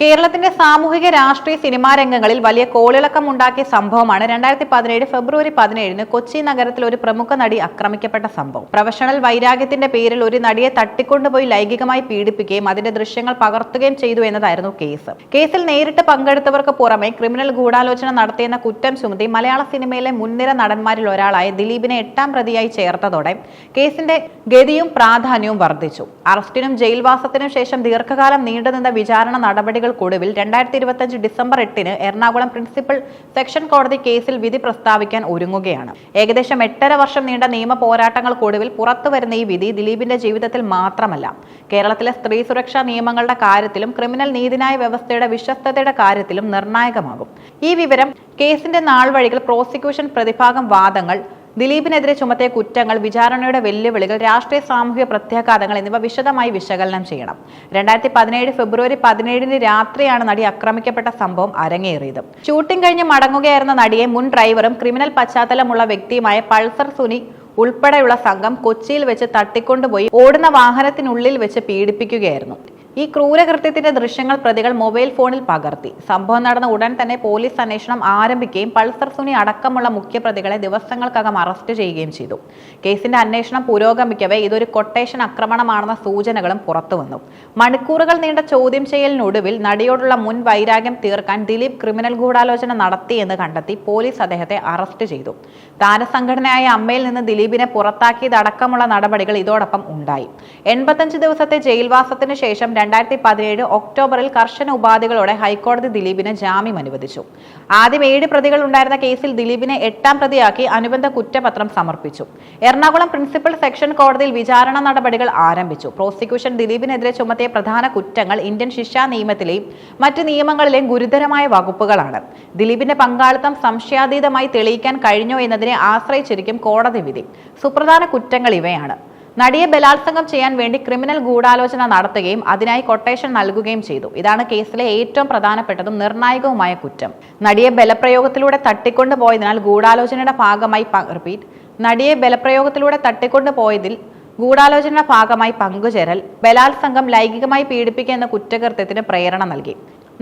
കേരളത്തിന്റെ സാമൂഹിക രാഷ്ട്രീയ സിനിമാ രംഗങ്ങളിൽ വലിയ കോളിളക്കം ഉണ്ടാക്കിയ സംഭവമാണ് രണ്ടായിരത്തി പതിനേഴ് ഫെബ്രുവരി പതിനേഴിന് കൊച്ചി നഗരത്തിൽ ഒരു പ്രമുഖ നടി ആക്രമിക്കപ്പെട്ട സംഭവം. പ്രൊഫഷണൽ വൈരാഗ്യത്തിന്റെ പേരിൽ ഒരു നടിയെ തട്ടിക്കൊണ്ടുപോയി ലൈംഗികമായി പീഡിപ്പിക്കുകയും അതിന്റെ ദൃശ്യങ്ങൾ പകർത്തുകയും ചെയ്തു എന്നതായിരുന്നു കേസ്. കേസിൽ നേരിട്ട് പങ്കെടുത്തവർക്ക് പുറമെ ക്രിമിനൽ ഗൂഢാലോചന നടത്തിയെന്ന കുറ്റം ചുമത്തി മലയാള സിനിമയിലെ മുൻനിര നടന്മാരിൽ ഒരാളായ ദിലീപിനെ എട്ടാം പ്രതിയായി ചേർത്തതോടെ കേസിന്റെ ഗതിയും പ്രാധാന്യവും വർദ്ധിച്ചു. അറസ്റ്റിനും ജയിൽവാസത്തിനും ശേഷം ദീർഘകാലം നീണ്ടുനിന്ന വിചാരണ നടപടികൾക്കൊടുവിൽ രണ്ടായിരത്തി ഇരുപത്തിയഞ്ച് ഡിസംബർ എട്ടിന് എറണാകുളം പ്രിൻസിപ്പൽ സെക്ഷൻ കോടതി കേസിൽ വിധി പ്രസ്താവിക്കാൻ ഒരുങ്ങുകയാണ്. ഏകദേശം എട്ടര വർഷം നീണ്ട നിയമ പോരാട്ടങ്ങൾക്കൊടുവിൽ പുറത്തുവരുന്ന ഈ വിധി ദിലീപിന്റെ ജീവിതത്തിൽ മാത്രമല്ല. കേരളത്തിലെ സ്ത്രീ സുരക്ഷാ നിയമങ്ങളുടെ കാര്യത്തിലും ക്രിമിനൽ നീതിന്യായ വ്യവസ്ഥയുടെ വിശ്വസ്തതയുടെ കാര്യത്തിലും നിർണായകമാകും. ഈ വിവരം കേസിന്റെ നാൾ വഴികൾ പ്രോസിക്യൂഷൻ പ്രതിഭാഗം വാദങ്ങൾ ദിലീപിനെതിരെ ചുമത്തിയ കുറ്റങ്ങൾ വിചാരണയുടെ വെല്ലുവിളികൾ രാഷ്ട്രീയ സാമൂഹിക പ്രത്യാഘാതങ്ങൾ എന്നിവ വിശദമായി വിശകലനം ചെയ്യണം. രണ്ടായിരത്തി പതിനേഴ് ഫെബ്രുവരി പതിനേഴിന് രാത്രിയാണ് നടി ആക്രമിക്കപ്പെട്ട സംഭവം അരങ്ങേറിയത്. ഷൂട്ടിംഗ് കഴിഞ്ഞ് മടങ്ങുകയായിരുന്ന നടിയെ മുൻ ഡ്രൈവറും ക്രിമിനൽ പശ്ചാത്തലമുള്ള വ്യക്തിയുമായ പൾസർ സുനി ഉൾപ്പെടെയുള്ള സംഘം കൊച്ചിയിൽ വെച്ച് തട്ടിക്കൊണ്ടുപോയി ഓടുന്ന വാഹനത്തിനുള്ളിൽ വെച്ച് പീഡിപ്പിക്കുകയായിരുന്നു. ഈ ക്രൂരകൃത്യത്തിന്റെ ദൃശ്യങ്ങൾ പ്രതികൾ മൊബൈൽ ഫോണിൽ പകർത്തി. സംഭവം നടന്ന ഉടൻ തന്നെ പോലീസ് അന്വേഷണം ആരംഭിക്കുകയും പൾസർ സുനി അടക്കമുള്ള മുഖ്യപ്രതികളെ ദിവസങ്ങൾക്കകം അറസ്റ്റ് ചെയ്യുകയും ചെയ്തു. കേസിന്റെ അന്വേഷണം പുരോഗമിക്കവേ ഇതൊരു കൊട്ടേഷൻ ആക്രമണമാണെന്ന സൂചനകളും പുറത്തുവന്നു. മണിക്കൂറുകൾ നീണ്ട ചോദ്യം ചെയ്യലിനൊടുവിൽ നടിയോടുള്ള മുൻ വൈരാഗ്യം തീർക്കാൻ ദിലീപ് ക്രിമിനൽ ഗൂഢാലോചന നടത്തി എന്ന് കണ്ടെത്തി പോലീസ് അദ്ദേഹത്തെ അറസ്റ്റ് ചെയ്തു. താരസംഘടനയായ അമ്മയിൽ നിന്ന് ദിലീപിനെ പുറത്താക്കിയതടക്കമുള്ള നടപടികൾ ഇതോടൊപ്പം ഉണ്ടായി. എൺപത്തഞ്ച് ദിവസത്തെ ജയിൽവാസത്തിന് ശേഷം രണ്ടായിരത്തി പതിനേഴ് ഒക്ടോബറിൽ കർശന ഉപാധികളോടെ ഹൈക്കോടതി ദിലീപിന് ജാമ്യം അനുവദിച്ചു. ആദ്യം ഏഴ് പ്രതികൾ ഉണ്ടായിരുന്ന കേസിൽ ദിലീപിനെ എട്ടാം പ്രതിയാക്കി അനുബന്ധ കുറ്റപത്രം സമർപ്പിച്ചു. എറണാകുളം പ്രിൻസിപ്പൽ സെക്ഷൻ കോടതിയിൽ വിചാരണ നടപടികൾ ആരംഭിച്ചു. പ്രോസിക്യൂഷൻ ദിലീപിനെതിരെ ചുമത്തിയ പ്രധാന കുറ്റങ്ങൾ ഇന്ത്യൻ ശിക്ഷാ നിയമത്തിലെയും മറ്റ് നിയമങ്ങളിലെയും ഗുരുതരമായ വകുപ്പുകളാണ്. ദിലീപിന്റെ പങ്കാളിത്തം സംശയാതീതമായി തെളിയിക്കാൻ കഴിഞ്ഞോ എന്നതിനെ ആശ്രയിച്ചിരിക്കും കോടതി വിധി. സുപ്രധാന കുറ്റങ്ങൾ ഇവയാണ്. നടിയെ ബലാത്സംഗം ചെയ്യാൻ വേണ്ടി ക്രിമിനൽ ഗൂഢാലോചന നടത്തുകയും അതിനായി കൊട്ടേഷൻ നൽകുകയും ചെയ്തു. ഇതാണ് കേസിലെ ഏറ്റവും പ്രധാനപ്പെട്ടതും നിർണായകവുമായ കുറ്റം. നടിയെ ബലപ്രയോഗത്തിലൂടെ തട്ടിക്കൊണ്ടു പോയതിനാൽ ഗൂഢാലോചനയുടെ ഭാഗമായി റിപ്പീറ്റ് നടിയെ ബലപ്രയോഗത്തിലൂടെ തട്ടിക്കൊണ്ടു പോയതിൽ ഗൂഢാലോചനയുടെ ഭാഗമായി പങ്കുചേരൽ ബലാത്സംഗം ലൈംഗികമായി പീഡിപ്പിക്കുക എന്ന കുറ്റകൃത്യത്തിന് പ്രേരണ നൽകി.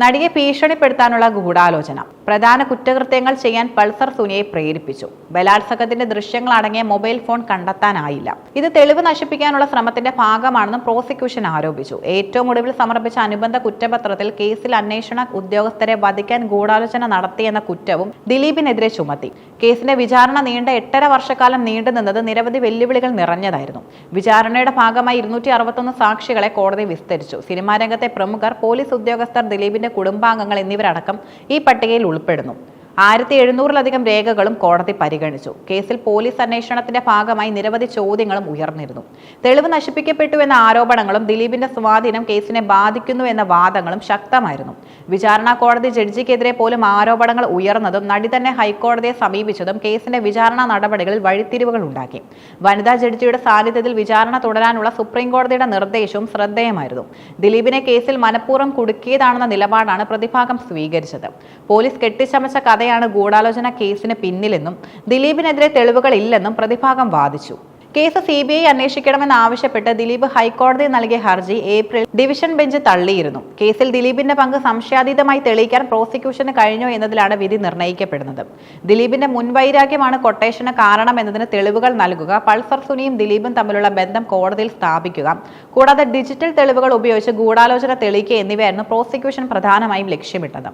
നടിയെ ഭീഷണിപ്പെടുത്താനുള്ള ഗൂഢാലോചന. പ്രധാന കുറ്റകൃത്യങ്ങൾ ചെയ്യാൻ പൾസർ സുനിയെ പ്രേരിപ്പിച്ചു. ബലാത്സംഗത്തിന്റെ ദൃശ്യങ്ങൾ അടങ്ങിയ മൊബൈൽ ഫോൺ കണ്ടെത്താനായില്ല. ഇത് തെളിവ് നശിപ്പിക്കാനുള്ള ശ്രമത്തിന്റെ ഭാഗമാണെന്നും പ്രോസിക്യൂഷൻ ആരോപിച്ചു. ഏറ്റവും ഒടുവിൽ സമർപ്പിച്ച അനുബന്ധ കുറ്റപത്രത്തിൽ കേസിൽ അന്വേഷണ ഉദ്യോഗസ്ഥരെ വധിക്കാൻ ഗൂഢാലോചന നടത്തിയെന്ന കുറ്റവും ദിലീപിനെതിരെ ചുമത്തി. കേസിന്റെ വിചാരണ നീണ്ട എട്ടര വർഷക്കാലം നീണ്ടുനിന്നത് നിരവധി വെല്ലുവിളികൾ നിറഞ്ഞതായിരുന്നു. വിചാരണയുടെ ഭാഗമായി ഇരുന്നൂറ്റി അറുപത്തൊന്ന് സാക്ഷികളെ കോടതി വിസ്തരിച്ചു. സിനിമാ രംഗത്തെ പ്രമുഖർ പോലീസ് ഉദ്യോഗസ്ഥർ ദിലീപിന്റെ കുടുംബാംഗങ്ങൾ എന്നിവരടക്കം ഈ പട്ടികയിൽ ഉൾപ്പെടുന്നു. ആയിരത്തി എഴുന്നൂറിലധികം രേഖകളും കോടതി പരിഗണിച്ചു. കേസിൽ പോലീസ് അന്വേഷണത്തിന്റെ ഭാഗമായി നിരവധി ചോദ്യങ്ങളും ഉയർന്നിരുന്നു. തെളിവ് നശിപ്പിക്കപ്പെട്ടു എന്ന ആരോപണങ്ങളും ദിലീപിന്റെ സ്വാധീനം കേസിനെ ബാധിക്കുന്നു എന്ന വാദങ്ങളും ശക്തമായിരുന്നു. വിചാരണ കോടതി ജഡ്ജിക്കെതിരെ പോലും ആരോപണങ്ങൾ ഉയർന്നതും നടി തന്നെ ഹൈക്കോടതിയെ സമീപിച്ചതും കേസിന്റെ വിചാരണ നടപടികളിൽ വഴിത്തിരിവുകൾ ഉണ്ടാക്കി. വനിതാ ജഡ്ജിയുടെ സാന്നിധ്യത്തിൽ വിചാരണ തുടരാനുള്ള സുപ്രീം കോടതിയുടെ നിർദ്ദേശവും ശ്രദ്ധേയമായിരുന്നു. ദിലീപിനെ കേസിൽ മനഃപൂർവം കുടുക്കിയതാണെന്ന നിലപാടാണ് പ്രതിഭാഗം സ്വീകരിച്ചത്. പോലീസ് കെട്ടിച്ചമച്ച കഥയാണ് ഗൂഢാലോചന കേസിന് പിന്നിലെന്നും ദിലീപിനെതിരെ തെളിവുകളില്ലെന്നും പ്രതിഭാഗം വാദിച്ചു. കേസ് സി ബി ഐ അന്വേഷിക്കണമെന്ന് ആവശ്യപ്പെട്ട് ദിലീപ് ഹൈക്കോടതി നൽകിയ ഹർജി ഏപ്രിൽ ഡിവിഷൻ ബെഞ്ച് തള്ളിയിരുന്നു. കേസിൽ ദിലീപിന്റെ പങ്ക് സംശയാതീതമായി തെളിയിക്കാൻ പ്രോസിക്യൂഷന് കഴിഞ്ഞോ എന്നതിലാണ് വിധി നിർണയിക്കപ്പെടുന്നത് ദിലീപിന്റെ മുൻവൈരാഗ്യമാണ് കൊട്ടേഷന് കാരണം എന്നതിന് തെളിവുകൾ നൽകുക പൾസർ സുനിയും ദിലീപും തമ്മിലുള്ള ബന്ധം കോടതിയിൽ സ്ഥാപിക്കുക കൂടാതെ ഡിജിറ്റൽ തെളിവുകൾ ഉപയോഗിച്ച് ഗൂഢാലോചന തെളിയിക്കുക എന്നിവയായിരുന്നു പ്രോസിക്യൂഷൻ പ്രധാനമായും ലക്ഷ്യമിട്ടത്.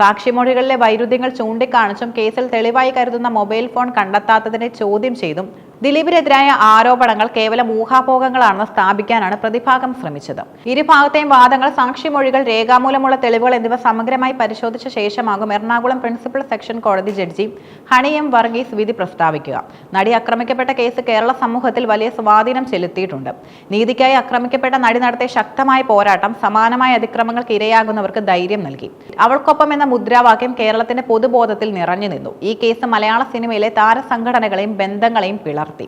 സാക്ഷിമൊഴികളിലെ വൈരുദ്ധ്യങ്ങൾ ചൂണ്ടിക്കാണിച്ചും കേസിൽ തെളിവായി കരുതുന്ന മൊബൈൽ ഫോൺ കണ്ടെത്താത്തതിനെ ചോദ്യം ചെയ്തും ദിലീപിനെതിരായ ആരോപണങ്ങൾ കേവലം ഊഹാപോഹങ്ങളാണെന്ന് സ്ഥാപിക്കാനാണ് പ്രതിഭാഗം ശ്രമിച്ചത്. ഇരുഭാഗത്തെയും വാദങ്ങൾ സാക്ഷിമൊഴികൾ രേഖാമൂലമുള്ള തെളിവുകൾ എന്നിവ സമഗ്രമായി പരിശോധിച്ച ശേഷമാകും എറണാകുളം പ്രിൻസിപ്പൽ സെക്ഷൻ കോടതി ജഡ്ജി ഹണി എം വർഗീസ് വിധി പ്രസ്താവിക്കുക. നടി ആക്രമിക്കപ്പെട്ട കേസ് കേരള സമൂഹത്തിൽ വലിയ സ്വാധീനം ചെലുത്തിയിട്ടുണ്ട്. നീതിക്കായി ആക്രമിക്കപ്പെട്ട നടി നടത്തിയ ശക്തമായ പോരാട്ടം സമാനമായ അതിക്രമങ്ങൾക്ക് ഇരയാകുന്നവർക്ക് ധൈര്യം നൽകി. അവൾക്കൊപ്പം എന്ന മുദ്രാവാക്യം കേരളത്തിന്റെ പൊതുബോധത്തിൽ നിറഞ്ഞു നിന്നു. ഈ കേസ് മലയാള സിനിമയിലെ താരസംഘടനകളെയും ബന്ധങ്ങളെയും പിളർത്തി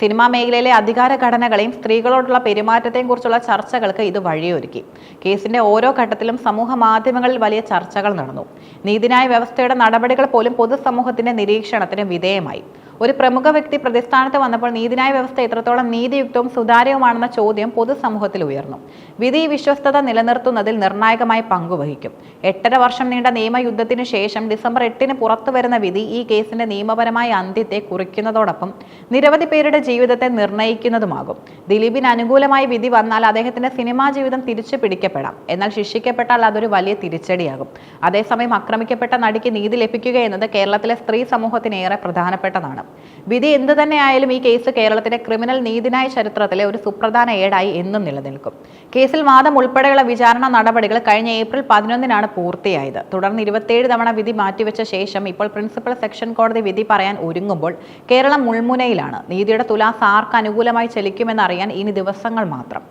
സിനിമാ മേഖലയിലെ അധികാര ഘടനകളെയും സ്ത്രീകളോടുള്ള പെരുമാറ്റത്തെയും കുറിച്ചുള്ള ചർച്ചകൾക്ക് ഇത് വഴിയൊരുക്കി. കേസിന്റെ ഓരോ ഘട്ടത്തിലും സമൂഹ മാധ്യമങ്ങളിൽ വലിയ ചർച്ചകൾ നടന്നു. നീതിന്യായ വ്യവസ്ഥയുടെ നടപടികൾ പോലും പൊതുസമൂഹത്തിന്റെ നിരീക്ഷണത്തിന് വിധേയമായി. ഒരു പ്രമുഖ വ്യക്തി പ്രതിസ്ഥാനത്ത് വന്നപ്പോൾ നീതിന്യായ വ്യവസ്ഥ എത്രത്തോളം നീതിയുക്തവും സുതാര്യവുമാണെന്ന ചോദ്യം പൊതുസമൂഹത്തിൽ ഉയർന്നു. വിധി വിശ്വസ്തത നിലനിർത്തുന്നതിൽ നിർണായകമായി പങ്കുവഹിക്കും. എട്ടര വർഷം നീണ്ട നിയമയുദ്ധത്തിന് ശേഷം ഡിസംബർ എട്ടിന് പുറത്തുവരുന്ന വിധി ഈ കേസിന്റെ നിയമപരമായ അന്ത്യത്തെ കുറിക്കുന്നതോടൊപ്പം നിരവധി പേരുടെ ജീവിതത്തെ നിർണയിക്കുന്നതുമാകും ദിലീപിന് അനുകൂലമായി വിധി വന്നാൽ അദ്ദേഹത്തിന്റെ സിനിമാ ജീവിതം തിരിച്ചു പിടിക്കപ്പെടാം എന്നാൽ ശിക്ഷിക്കപ്പെട്ടാൽ അതൊരു വലിയ തിരിച്ചടിയാകും. അതേസമയം ആക്രമിക്കപ്പെട്ട നടിക്ക് നീതി ലഭിക്കുക എന്നത് കേരളത്തിലെ സ്ത്രീ സമൂഹത്തിന് ഏറെ പ്രധാനപ്പെട്ടതാണ്. വിധി എന്തു തന്നെയായാലും ഈ കേസ് കേരളത്തിന്റെ ക്രിമിനൽ നീതിന്യായ ചരിത്രത്തിലെ ഒരു സുപ്രധാന ഏടായി എന്നും നിലനിൽക്കും. കേസിൽ വാദം ഉൾപ്പെടെയുള്ള വിചാരണ നടപടികൾ കഴിഞ്ഞ ഏപ്രിൽ പതിനൊന്നിനാണ് പൂർത്തിയായത്. തുടർന്ന് ഇരുപത്തിയേഴ് തവണ വിധി മാറ്റിവെച്ച ശേഷം ഇപ്പോൾ പ്രിൻസിപ്പൽ സെക്ഷൻ കോടതി വിധി പറയാൻ ഒരുങ്ങുമ്പോൾ കേരളം മുൾമുനയിലാണ്. നീതിയുടെ തുലാസ് ആർക്ക് അനുകൂലമായി ചലിക്കുമെന്നറിയാൻ ഇനി ദിവസങ്ങൾ മാത്രം.